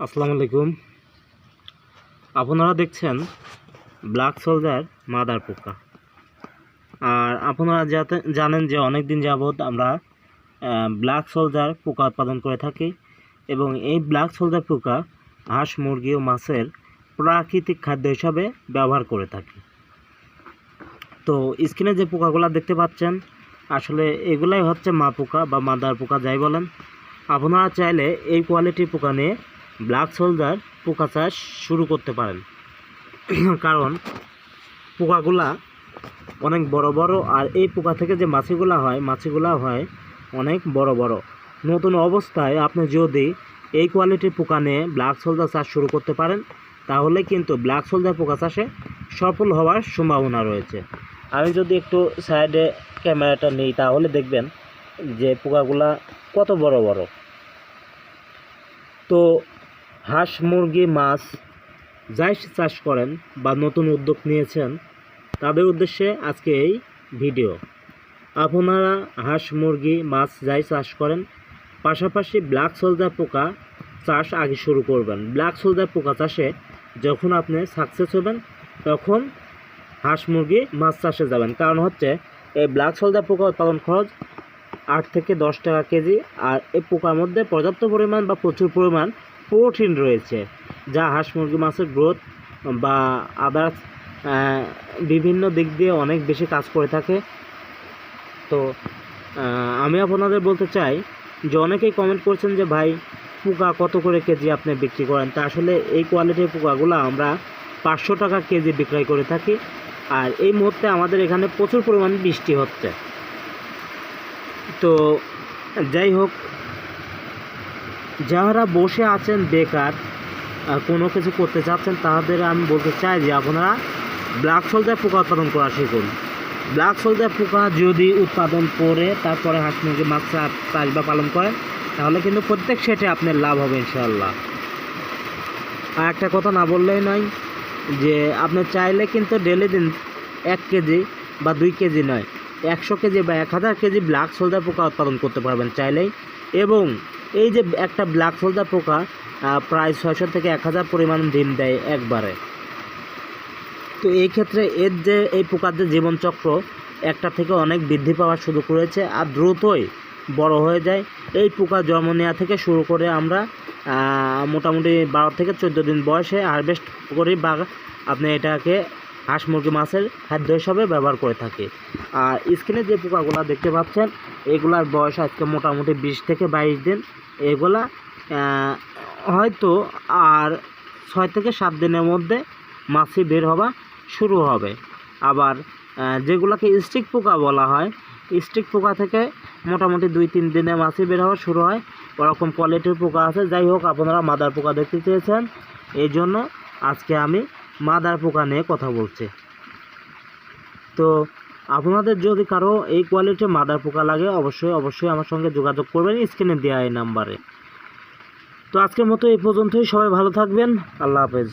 আসসালামু আলাইকুম। আপনারা দেখছেন ব্ল্যাক সোলজার মাদার পোকা। আর আপনারা যাতে জানেন যে অনেক দিন যাবৎ আমরা ব্ল্যাক সোলজার পোকা উৎপাদন করে থাকি এবং এই ব্ল্যাক সোলজার পোকা হাঁস, মুরগি ও মাছের প্রাকৃতিক খাদ্য হিসাবে ব্যবহার করে থাকি। তো স্ক্রিনে যে পোকাগুলো দেখতে পাচ্ছেন, আসলে এগুলাই হচ্ছে মা পোকা বা মাদার পোকা যাই বলেন। আপনারা চাইলে এই কোয়ালিটির পোকা নিয়ে ব্ল্যাক সোলজার পোকা চাষ শুরু করতে পারেন। কারণ পোকাগুলা অনেক বড় বড়, আর এই পোকা থেকে যে মাছিগুলা হয় মাছিগুলা হয় অনেক বড় বড়। নতুন অবস্থায় আপনি যদি এই কোয়ালিটির পোকা নিয়ে ব্ল্যাক সোলজার চাষ শুরু করতে পারেন, তাহলে কিন্তু ব্ল্যাক সোলজার পোকা চাষে সফল হওয়ার সম্ভাবনা রয়েছে। আমি যদি একটু সাইডে ক্যামেরাটা নিই, তাহলে দেখবেন যে পোকাগুলা কত বড় বড়। তো হাঁস, মুরগি, মাছ যাই চাষ করেন বা নতুন উদ্যোগ নিয়েছেন, তাদের উদ্দেশ্যে আজকে এই ভিডিও। আপনারা হাঁস, মুরগি, মাছ যাই চাষ করেন, পাশাপাশি ব্ল্যাক সোলজার পোকা চাষ আগে শুরু করবেন। ব্ল্যাক সোলজার পোকা চাষে যখন আপনি সাকসেস হবেন, তখন হাঁস, মুরগি, মাছ চাষে যাবেন। কারণ হচ্ছে, এই ব্ল্যাক সোলজার পোকা উৎপাদন খরচ আট থেকে দশ টাকা কেজি, আর এই পোকার মধ্যে পর্যাপ্ত পরিমাণ বা প্রচুর পরিমাণ প্রোটিন রয়েছে, যা হাঁস মুরগি মাছের গ্রোথ বা আদার্স বিভিন্ন দিক দিয়ে অনেক বেশি কাজ করে থাকে। তো আমি আপনাদের বলতে চাই যে অনেকেই কমেন্ট করছেন যে ভাই, পোকা কত করে কেজি আপনি বিক্রি করেন? তা আসলে এই কোয়ালিটির পোকাগুলো আমরা পাঁচশো টাকা কেজি বিক্রয় করে থাকি। আর এই মুহূর্তে আমাদের এখানে প্রচুর পরিমাণে বৃষ্টি হচ্ছে। তো, যাই হোক যারা বসে আছেন বেকার কোনো কিছু করতে চাচ্ছেন তাদের আমি বলতে চাই যে আপনারা ব্ল্যাক সোলজার পোকা উৎপাদন করা শিখুন। ব্ল্যাক সোলজার পোকা যদি উৎপাদন করে, তারপরে হাঁস, মুরগি, মাছ, চাষ বা পালন করেন, তাহলে কিন্তু প্রত্যেক সেটে আপনার লাভ হবে ইনশাল্লাহ আর একটা কথা না বললেই নয় যে আপনি চাইলে কিন্তু ডেলি দিন এক কেজি বা দুই কেজি নয়, একশো কেজি বা এক হাজার কেজি ব্ল্যাক সোলজার পোকা উৎপাদন করতে পারবেন চাইলেই। এবং এই যে একটা ব্ল্যাক সোলজার পোকা প্রায় ছয়শো থেকে এক হাজার পরিমাণ ডিম দেয় একবারে। তো এই ক্ষেত্রে এর যে এই পোকার যে জীবনচক্র, একটা থেকে অনেক বৃদ্ধি পাওয়া শুরু করেছে আর দ্রুতই বড় হয়ে যায়। এই পোকা জন্ম নেওয়া থেকে শুরু করে আমরা মোটামুটি বারো থেকে চোদ্দ দিন বয়সে হারভেস্ট করি বা আপনি এটাকে হাঁস, মুরগি, মাছের খাদ্য হিসাবে ব্যবহার করে থাকে। আর স্ক্রিনে যে পোকাগুলো দেখতে পাচ্ছেন, এগুলার বয়স আজকে মোটামুটি বিশ থেকে বাইশ দিন। এগুলা হয়তো আর ছয় থেকে সাত দিনের মধ্যে মাছি বের হওয়া শুরু হবে। আবার যেগুলোকে স্টিক পোকা বলা হয়, স্টিক পোকা থেকে মোটামুটি দুই তিন দিনে মাছি বের হওয়া শুরু হয়। ওরকম কোয়ালিটির পোকা আছে। যাই হোক, আপনারা মাদার পোকা দেখতে চেয়েছেন। এই জন্য আজকে আমি মাদার পোকা নিয়ে কথা বলছে। তো আপনাদের যদি কারও এই কোয়ালিটির মাদার পোকা লাগে, অবশ্যই অবশ্যই আমার সঙ্গে যোগাযোগ করবেন, স্ক্রিনে দেওয়া এই নাম্বারে। তো আজকের মতো এই পর্যন্তই, সবাই ভালো থাকবেন, আল্লাহ হাফেজ।